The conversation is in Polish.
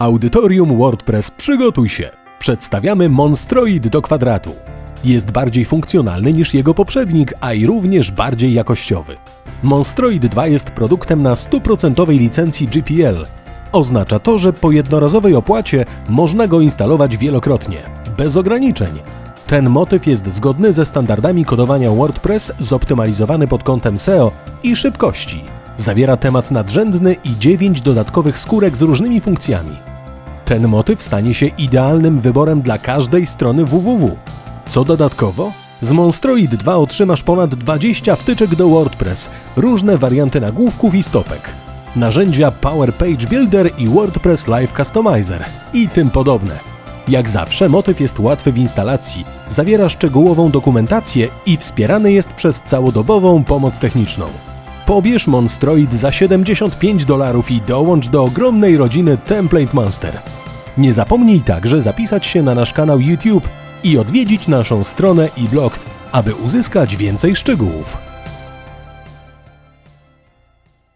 Audytorium WordPress przygotuj się. Przedstawiamy Monstroid do kwadratu. Jest bardziej funkcjonalny niż jego poprzednik, a i również bardziej jakościowy. Monstroid 2 jest produktem na 100% licencji GPL. Oznacza to, że po jednorazowej opłacie można go instalować wielokrotnie, bez ograniczeń. Ten motyw jest zgodny ze standardami kodowania WordPress, zoptymalizowany pod kątem SEO i szybkości. Zawiera temat nadrzędny i 9 dodatkowych skórek z różnymi funkcjami. Ten motyw stanie się idealnym wyborem dla każdej strony www. Co dodatkowo? Z Monstroid 2 otrzymasz ponad 20 wtyczek do WordPress, różne warianty nagłówków i stopek, narzędzia Power Page Builder i WordPress Live Customizer i tym podobne. Jak zawsze motyw jest łatwy w instalacji, zawiera szczegółową dokumentację i wspierany jest przez całodobową pomoc techniczną. Pobierz Monstroid za 75 dolarów i dołącz do ogromnej rodziny Template Monster. Nie zapomnij także zapisać się na nasz kanał YouTube i odwiedzić naszą stronę i blog, aby uzyskać więcej szczegółów.